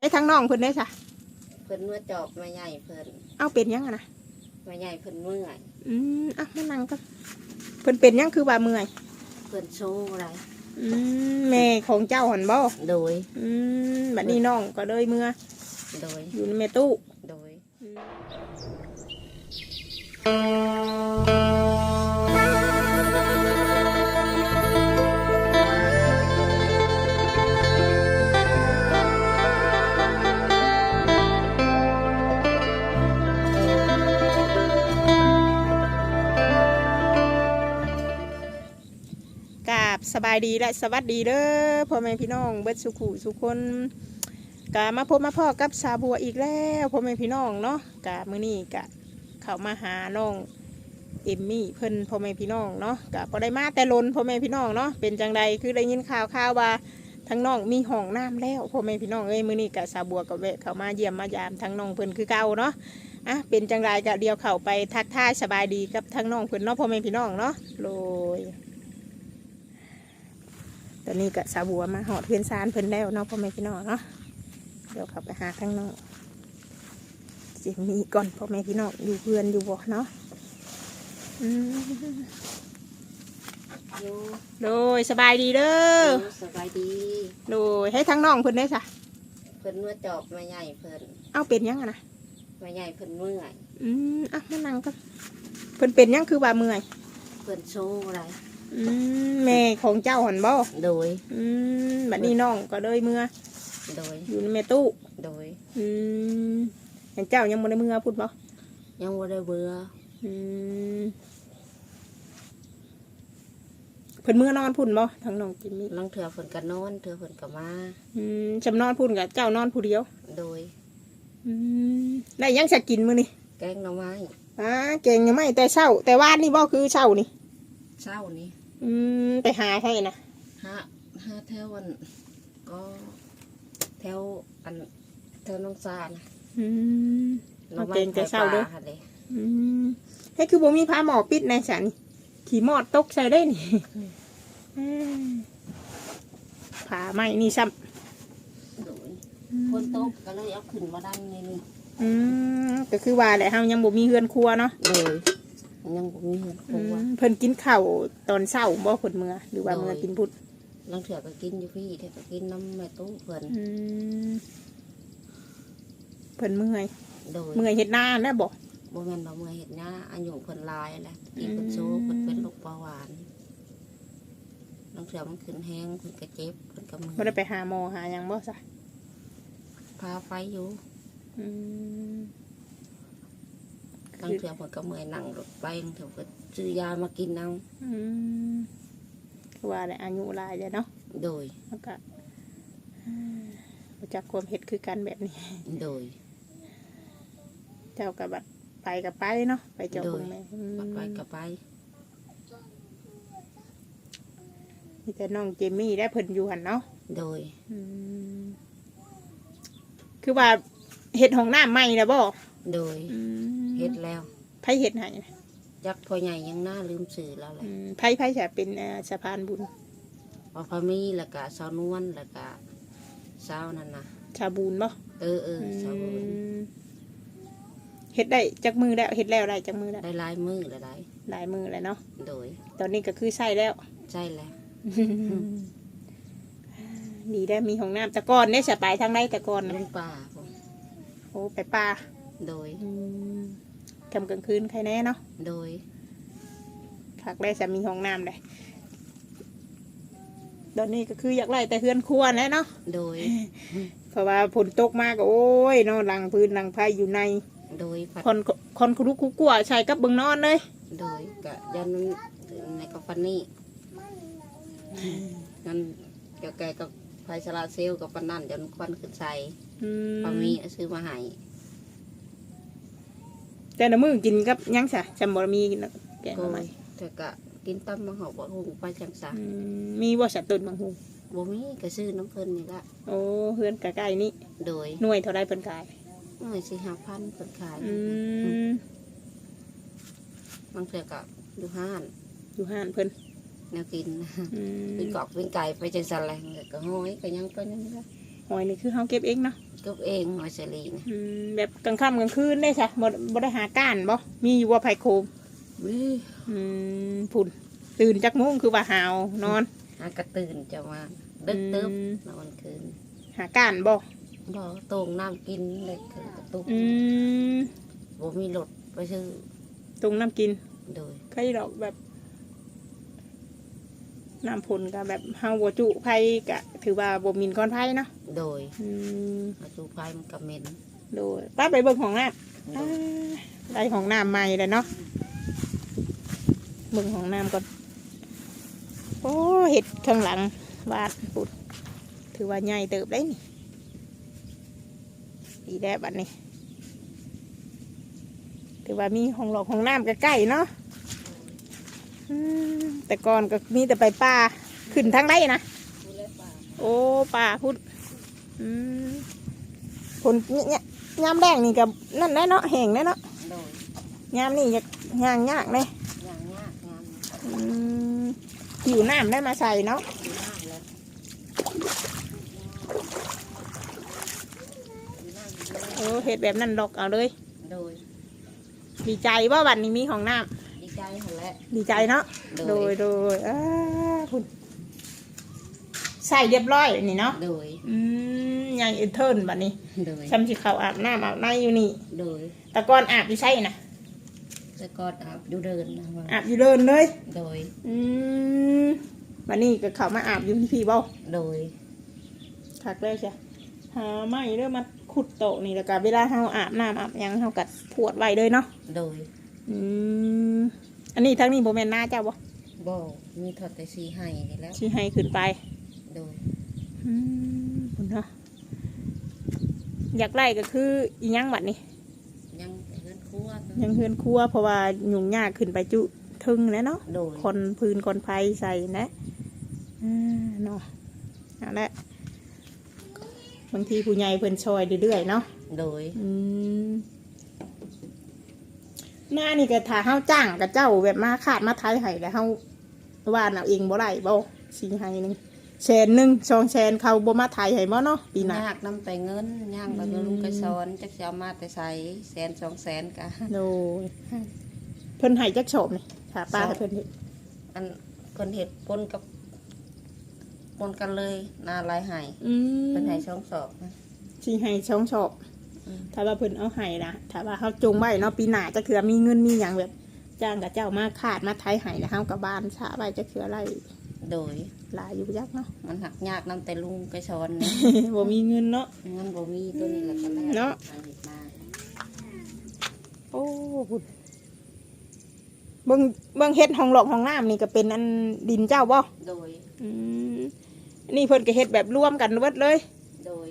ไอ้ทั้งน้องเพิ่นได้จ้ะเพิ่นเมื่อจอบมาใหญ่เพิ่นเอาเป็นยังอะนะมาใหญ่เพิ่นเมื่อยอืมอะมานั่งกันเพิ่นเป็นยังคือว่าเมื่อยเพิ่นโชว์อะไรอืมแม่ของเจ้าหันบ่โดย อืมบัดนี้น้องก็เลยเมื่อโดย อยู่ในแม่ตู้โดยกร บสบายดีและสวัสดีเด้อพ่อแม่พี่น้องเบิดสุขุสุคนกะมาพบมาพ่อกับสาบัวอีกแล้วพ่อแม่พี่น้องเนาะกะมื้อนี้กะเข้ามาหาน้องเอมมี่เพิ่นพ่อแม่พี่น้องเนาะกะบ่ได้มาแต่ลนพ่อแม่พี่น้องเนาะเป็นจังใดคือได้ยินข่าวข่าวว่าทั้งน้องมีห้องน้ำแล้วพ่อแม่พี่น้องเอ้ยมื้อนี้กะสาบัวก็แวะเข้ามาเยี่ยมมายามทั้งน้องเพิ่นคือเก่าเนาะอะเป็นจังไรกะเดียวเข้าไปทักทายสบายดีกับทั้งน้องเพิ่นเนาะพ่อแม่พี่น้องเนาะโดย ตอนนี้ก็สาวบัวมาหอดเพื่อนซานเพิ่นแล้วเนาะพ่อแม่พี่น้องเนาะเดี๋ยวเขับไปหาข้างนอกเสียงมีก่อนพ่อแม่พี่น้องอยู่เพื่อนอยู่บ่เนาะอืมอยู่โดยสบายดีเด้อสบายดีโดยให้ทั้งน้องเพิ่นได้จ้ะเพิ่นเมื่อจอบมาใหญ่เพิ่นเอาเป็นยังอะนะมาใหญ่เพิ่นเมื่อยอืมอะมานั่งกันเพิ่นเป็นยังคือว่าเมื่อยเพิ่นโชว์อะไร อืมแม่ของเจ้าหันบ่โดย อืมบัดนี้น้องก็เลยเมื่อโดย อยู่ในแม่ตู้โดย อืมเห็นเจ้ายังบ่ได้เมื่อพูดบ่ยังบ่ได้เบื่ออืมเพิ่นเมื่อนอนพุ่นบ่ทางน้องจิมมี่ลังเถื่อเพิ่นก็นอนเถื่อเพิ่นก็มา อืมจำนอนพุ่นกับเจ้านอนผู้เดียว โดย อืมได้หยังจะกินมื้อนี่แกงหน่อไม้อ่าเก่งยังไม่แต่เช้า แต่ว่านนี่บ่คือเช้านี่เช้านี้ อืมไปหาใช่นะห้าห้าแถววันก็แถวอันแถวน้องซานะอืมหน่อไม้เอาเก่งแต่เช้าเด้อไผ่ป่หั่นเลยอืมให้คือบ่มีผ้าหมอปิดในสันขี่มอดตกใส่ได้นี่อืมผ้าไหมนี่ซ้โดยำคนตกก็เลยเอาขึ้นมาดันนี่นี่อืมก็คือว่าแหละเฮายังบ่มีเฮือนครัวเนาะโดย ยังบ่มีเงินคอืรัวมเพิ่นกินข้าวตอนเช้าบ่เพิ่นเมื่อหรือว่าเมื่อกินพุธลังเถื่อก็กินอยู่พี่เถื่อก็กินน้ำแม่ตู้เพิ่นอืมเพิ่นเมื่อยโดยเมื่อยเฮ็ดนาแล้วบ่บ่แม่นว่าเมื่อเฮ็ดหน้าอายุเพิ่นหลายแหละอีอืมเพิ่นโซเพิ่นเป็นโรคเบาหวานลังเถื่อมันขึ้นแห้งเพิ่นก็เจ็บเพิ่นก็มือบ่ได้ไปหาหมอหาหยังบ่ซะพาไฟอยู่อืม ลังเถื่อเพิ่นก็เมื่อยนั่งรถไปลังเถื่อเพิ่นซื้อยามากินเอาอืมคือว่าแหละอายุหลายแล้วเนาะโดย แล้วก็อืมบ่จักความเฮ็ดคือกันแบบนี้ โดย เจ้าก็บัดไปก็ไปเนาะไปเจ้าโดยเบิ่งแม่อืมปัดไปก็ไปมีแต่น้องเจมี่ได้เพิ่นอยู่หั่นเนาะโดย อืมคือว่าเฮ็ดห้องน้ำใหม่แล้วบ่โดยอืม เฮ็ดแล้วไผเฮ็ดให้นะจักพ่อใหญ่ยังน่าลืมสื่อแล้วแหละอืมไผไผจะเป็นเอ่อสะพานบุญพอพามีแล้วก็สาวนวลแล้วก็สาวนั่นนะชาบูนบ่เออเออสาวบุญมเฮ็ดได้จักมือแล้วเฮ็ดแล้วได้จักมือแล้วได้หลายมือแล้วได้หลายมือแล้วเนาะโดยตอนนี้ก็คือใช้แล้ว ใช่แล้วดีได้มีห้องน้ำแต่ก่อนได้สบายทางใดแต่ก่อนลุน่ะงป่าผมโอ้ไปป่าโดยอืม กำกลางคืนใครแน่เนาะโดยผักได้จะมีห้องน้ำเลยตอนนี้ก็คืออยากไล่แต่เฮือนครัวแน่เนาะโดย เพราะว่าฝนตกมากโอ้ยเนาะหลังพื้นหลังไฟอยู่ใน โดยผัดคนคนคุรุคุกัวใช้กับเบิงนอนเลย โดยกะยันในกาฟันนี่งั้นเกี่ยวแกกับไฟสลาเซลล์กับปันนั่นจนควันขึ้นใส่อืมพามีเอาซื้อมาให้ แต่ละมือกินกับหยังสะจำบ่มีกินแล้วแกงโดเอาไหมยแต่กะกินตั้มมาหอบว่าหุงไปจังสาอืมมีว่าสัตว์ตุนบางหูบ่มีก็ซื้อน้ำเพิ่นนี่ละโอ้เฮือนใกล้ๆนี่โดยหน่วยเท่าไรเพิ่นขายหน่อยสี่ห้าพันเพิ่นขายอืมบางเทื่อก็อยู่ห้านอยู่ห้านเพิ่นแนวกินอืมเป็นกอกเป็นไก่ไปจังสันแหละก็ห้อยก็ยังก็ยังละอ หอยนี่คือเฮาเก็บเองเนาะก็เองหอยสลีนี่อืมแบบกลางค่ำกลางคืนได้จ้ะบ่บ่ได้หาก้านบ่มีอยู่ว่าไผโคมวิอืมพุ่นตื่นจักโมงคือว่าหาวนอนหากระตื่นจะมาดึกตึ๊บอืมนอนคืน หาก้านบ่บ่ตรงน้ำกินเลยคือกระตุกอืมบ่มีรถไปซื้อตรงน้ำกินโดยใครดอกแบบ น้ำพลก็แบบเฮาบ่จุไผก็ถือว่าบ่มินก้อนไผเนาะโดยอืมมาจูไฟมันกับเหม็นโดยป้าไปเบิ่งของน้ำโดอ่ายได้ของน้ำใหม่เลยเนาะเบิ่งของน้ำก่อนโอ้เห็ดข้างหลังบาดปุด ถือว่าใหญ่เติบได้นี่ดีแด้บัดนี้ ถือว่ามีห้องหลอกห้องน้ำใกล้ๆเนาะอืม แต่ก่อนก็มีแต่ไปป่าขึ้นทางไรนะดูแลป่าโอ้ป่าพุดอืมผลเนี่ยยามแดงนี่กับนั่นแน่เนาะแห้งแน่เนาะโดยยามนี่จะย่างยากเลยย่างยากงานอืมหิวน้ำได้มาใส่เนาะดีมากเลยดีมากดีมากโอ้เห็ดแบบนั้นดอกเอาเลยโดยดีใจว่าวันนี้มีของน้ดี ใจหมดแล้วำดีใจเนาะ โดยโดยอ่าพุ่นใส่เรียบร้อยนี่เนาะ โดย อืมยังเอเทิร์นบัดนี้โดย ซ้ำสิเขาอาบน้ำอาบในอยู่นี่ โดยแตะกอนอาบอยู่ใช่นะสะกอดอาบดูเดินนะว่าอาบอยู่เดินเลย โดย อืมวันนี้ก็เขามาอาบอยู่ที่พี่บ่โดยคักเลยใช่หาไม้เริ่มมาขุดโตะนี่แล้วก็เวลาเฮาอาบน้ำอาบหยังเฮากัดพวดไว้เลยเนาะ โดย อืม อันนี้ทั้งนี้โบแมนหน้าเจ้าบ่บ่มีทอดแต่สีให้นี่แล้ว ชี้ให้ขึ้นไปโดยอืมคุณเนาะอยากไล่ก็คืออีหยังบัดนี้ยังเฮือนครัวยังเฮือนครัวเพราะว่ายุ่งยากขึ้นไปจุทึงแล้วเนาะ โดยคนพื้นคนไฟใส่นะอ่าเนาะเอาละบางทีผู้ใหญ่เพิ่นช่วยเรื่อยๆเนาะโดย อืม หน้านี่ก็ถ้าเฮาจ้างกับเจ้าแบบมาขาดมาไทยให้แล้วเฮาว่านเอาเองบ่ได้บ่สิให้หนึงแสนหนึ่งสองแสนเขาบ่มาไทยให้บ่เนาะปีหน้ายากนำแต่เงินย่างแล้วก็ลุงก็สอนจักสิเอามาแต่ใส่แสนสองแสนกะโดยเพิ่นให้จักโฉบนี่ถ้าป้าให้เพิ่นเฮ็ดอันคนเห็ดปนกับปนกันเลยนาลายใหายอืมเป็นใหายช่องสอบนะสิให้ช่องโฉบอืม ถ้าว่าเพิ่นเอาให้นะถ้าว่าเฮาจงไว้เนาะปีหน้าจะเถื่อมีเงินมีหยังแบบ จ้างกับเจ้ามาขาดมาไทยให้แล้วเฮากับบ้านช้าไว้จะเถื่อไรโดยหลายอยู่ยักเนาะมันหักยากนำแต่ลุงก็สอนนะบ่มีเงินเนาะเงินบ่มีตัวนี้แหละก็แล้วเนาะหเห็ดมาโอ้พุ่นเบิ่งเบิ่งเฮ็ดห้องหลอกห้องน้ำนี่ก็เป็นอันดินเจ้าบ่โดยอืมอันนี่เพิ่นก็เฮ็ดแบบร่วมกันเบิดเลย โดย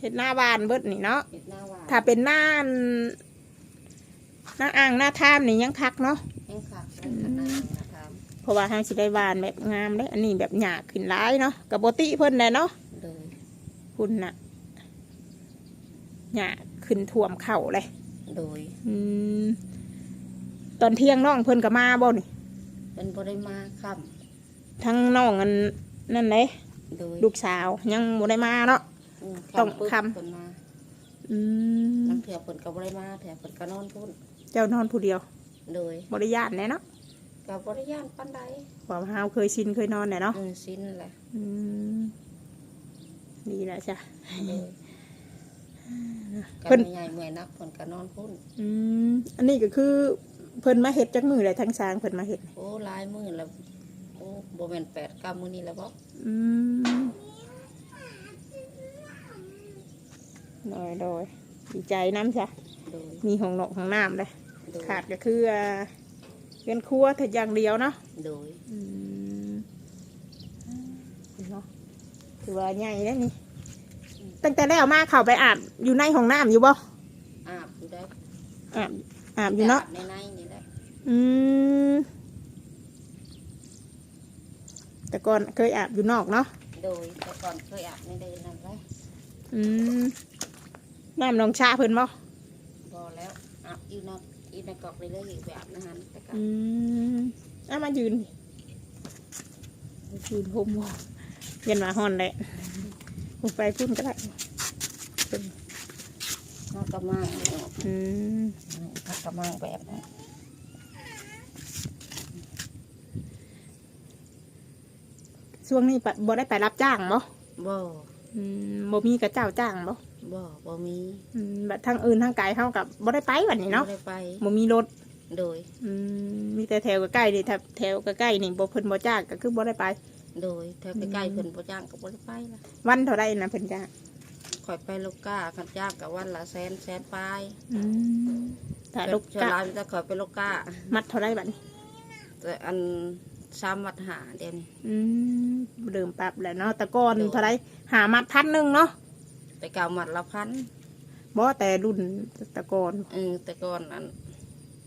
เฮ็ดหน้าบ้านเบิดนี่เนาะเห็ดหน้าหวานถ้าเป็นหน้าอันหน้าอ่างหน้าท่ามนี่ยังคักเนาะแห้งขักแล้วก็น้ำนะครับเพราะว่าทางสิได้บานแบบงามเลยอันนี้แบบหยาขึ้นร้ายเนาะกับโบติเพิ่นแหละเนาะโดยคุณน่ะหยาขึ้นท่วมเข่าเลย โดยอืมตอนเที่ยงน้องเพิ่นก็มาบ่นี่เป็นบริมาค่ทั้งน้องอันนั่นเลยำโดย ลูกสาวยังบ่ได้มาเนาะ มต้องปึ๊บคำ เพิ่นมาอืมน้ำเถื่อเพิ่นก็บริมาเถื่อเพิ่นก็นอนพุ่นเจ้านอนผู้เดียวโดยบ่ได้ญาติแน่เนาะกับบริยานปันใดเพราะว่าเฮาเคยชินเคยนอนแน่เนาะเออสิ้นแหละอืมดีแล้วจ้ะ โดยเพิ่กันนใหญ่เมื่อยนักเพิ่นก็นอนพุ่นอืมอันนี้ก็คือเพิ่นมาเฮ็ดจักมือเลยทั้งสร้างเพิ่นมาเฮ็ดโอ้หลายมื้อแล้วโอ้บ่แม่นแปดเก้ามื้อนี้แล้วบ่อืม โดยโดยดีใจน้ำจ้ะโดยมีห้องนอกห้องน้ำเลยโดยขาดก็คืออ่าเรือนครัวแต่อย่างเดียวเนาะโดยอืมเนาะถือว่าใหญ่แล้วนี่ตั้งแต่แล้วมาเข้าไปอาบอยู่ในห้องน้ำอยู่บ่อาบอยู่ได้อาบอาบอยู่เนาะอาบในในนี่แหละอืม แต่ก่อนเคยอาบอยู่นอกเนาะ โดยแต่ก่อนเคยอาบในเดินนั่นแหละอืม น้ำน้องชาเพิ่นบ่บ่แล้วอาบอยู่นอกอีในกอกเลยเลยไปอาบในหันแต่ก็อืมเอามายืนยืนห่มบ่เย็นมาฮ้อนเลยโหไปพุ่นก็ได้เป็นเขากำมังเนาะอืมเขากำมังแบบนี้ช่วงนี้ปะบ่ได้ไปรับจ้างบ่บ่อืมบ่มีกับเจ้าจ้างบ่ บ่บ่มีอืมแบบทางอื่นทางไกลเฮากับบ่ได้ไปวันนี้เนาะบ่ได้ไป บ่มีรถโดย อืมมีแต่แถวใกล้ๆนี่ถ้าแถวใกล้ๆนี่บ่เพิ่นบ่จ้างก็คือบ่ได้ไป โดยแถวใกล้ๆเพิ่นบ่จ้างก็บ่ได้ไปละวันเท่าไรนะเพิ่นจ้างข่อยไปลูกก้าคันจ้างกับวันละแสนแสนปลายอืมถ้าลูกชาวกะลาวจะข่อยไปลูกก้ามัดเท่าไรบัดนี้แต่อันสามวัดหาเดี๋ยวนี้ อืมเริ่มปรับแล้วเนาะแต่ก่อนเท่าไรหามัดพันหนึงเนาะ แต่เก่ามัดละพันบ่แต่รุ่นแตะก่อนเออแต่ก่อนอัน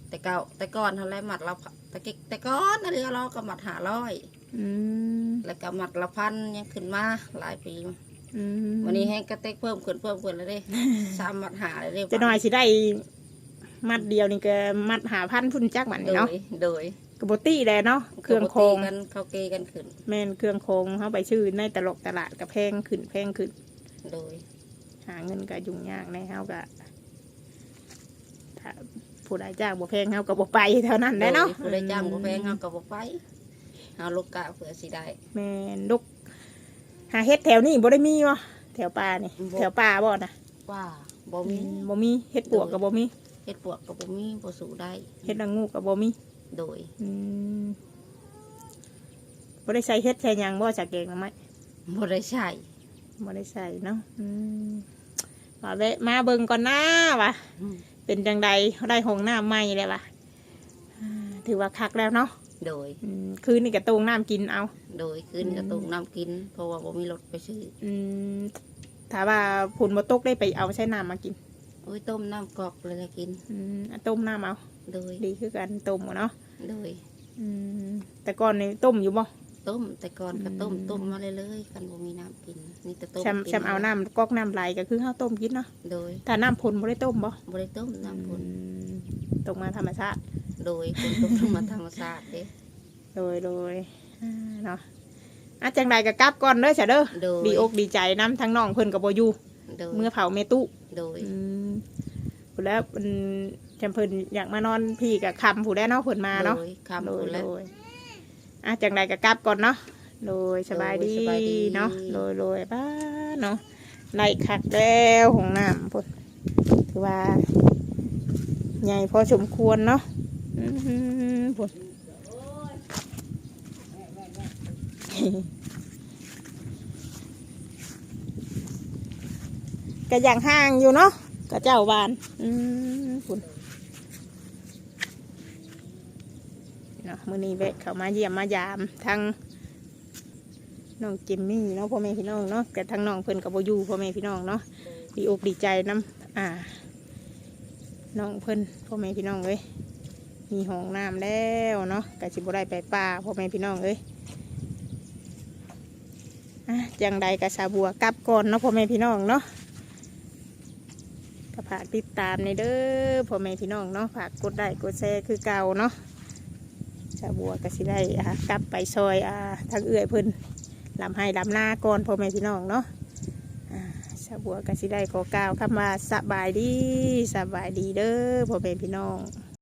แต่เก่าแต่ก่อนเท่าไรมัดละพันแต่กิแต่ก่อนอันนี้เราก็มัดหาร้อยอืมแล้วก็มัดละพันยังขึ้นมาหลายปีอืมวันนี้แห้งกระเต็กเพิ่มขึ้นเพิ่มขึ้นแล้วเด้ สามมัดหาเลยเด้จะหน่อยสิได้มัดเดียวนี่ก็มัดหาพันพุ่นจักบัดโดนี้เนาะยโดยกบตี้แลเนาะเครื่องโคงก็บ่ตีกันเขาเกกันขึ้น แม่นเครื่องโคงเฮาไปชื่อในตลกตลาดก็แพงขึ้นแพงขึ้น โดย หาเงินก็ยุ่งยากในเฮาก็ถ้าผู้ใดจ้างบ่แพงเฮาก็บ่ไปเท่านั้นแหละเนาะโดยผู้ใดจ้างบ่แพงเขาก็บ่ไปเอาลูกกะเผื่อสิได้แม่นลูกหาเฮ็ดแถวนี้บ่ได้มีวะแถวป่านี่บ่แถวป่าบ่นะว่าบ่อืมีมบ่มีเฮ็ดปวกก็บ่มีเฮ็ดปวกก็บ่มีบ่สู้ได้เฮ็ดละงูก็บ่มีโดยอืมบ่ได้ใส่เฮ็ดใส่หยังบ่จากแกงหน่อไม้บ่ได้ใช้ บ่ได้ใส่เนาะอืมว่าแวะมาเบิ่งก่อนนะว่ะอืมเป็นจังใดได้ห้องน้ำใหม่แล้วว่ะอ่าถือว่าคักแล้วเนาะโดย อืมคืนนี้ก็ตรงน้ำกินเอา โดยคืนกระตุกน้ำกิน เพราะว่าบ่มีรถไปซื้ออืมถ้าว่าผุนบ่ตกได้ไปเอาใช้น้ำมากิน โอ้ยต้มน้ำกอกเลยละกิน อืมอะต้มน้ำเอาโดย ดีคือกันต้มอะเนาะโดย อืมแต่ก่อนนี่ต้มอยู่บ่ ต้ม แต่ก่อนก็ต้มอืมต้มมาเลยเลยๆกันบ่มีน้ำกินมีแต่ต้มแชมกินแชมเอาน้ำก๊อกน้ำไหลก็คือข้าวต้มกินเนาะโดยถ้าน้ำพลบ่ได้ต้มบ่บ่ได้ต้มน้ำพุ่นอืมตกมาธรรมชาติ โดยคนต้มธรรมธรรมชาติเด้โดยโดยอ่าเนาะอาจังใดก็กลับก่อนเด้อจ้ะเด้อโดยดีอกดีใจน้ำทั้งน้องเพิ่นก็บ่อยู่โดยเมื่อเผาเมตุโดยอืมผู้แล้วอืมจำเพิ่นอยากมานอนพี่กับคำผู้แล้วเนาะเพิ่นมาเนาะโดยคำโดยพุ่นแล้วโดย อะจังใดก็กลับก่อนเนาะโดยสบายดีโดยสบายดีเนาะโดยโดยบ้าเนาะไล่คักแล้วของน้ำพุ่นถือว่า ใหญ่พอสมควรเนาะอืมพุ่นก็อย่างห่างอยู่เนาะก็เจ้าบาน อืมคุณ เนาะมื้อนี้เวะเขามาเยี่ยมมายามทั้งน้องจิมมี่เนาะพ่อแม่พี่น้องเนาะแต่ทั้งน้องเพิ่นกับโบยูพ่อแม่พี่น้องเนาะดีอกดีใจน้ำอ่าน้องเพิ่นพ่อแม่พี่น้องเลยมีห้องน้ำแล้วเนาะกะสิบ่ได้ไปป่าพ่อแม่พี่น้องเลยอะจังใดกะสาบัวกลับก่อนเนาะพ่อแม่พี่น้องเนาะก็ฝากติดตามในเด้อพ่อแม่พี่น้องเนาะฝากกดไลค์กดแชร์คือเก่าเนาะ ชาวบัวก็สิได้อ่ากลับไปซอยอ่าทางเอื้อยเพิ่นลำให้ลำหน้าก่อนพ่อแม่พี่น้องเนาะอ่าชาวบัวก็สิได้ขอกล่าวคำว่าสบายดีสบายดีเด้อพ่อแม่พี่น้อง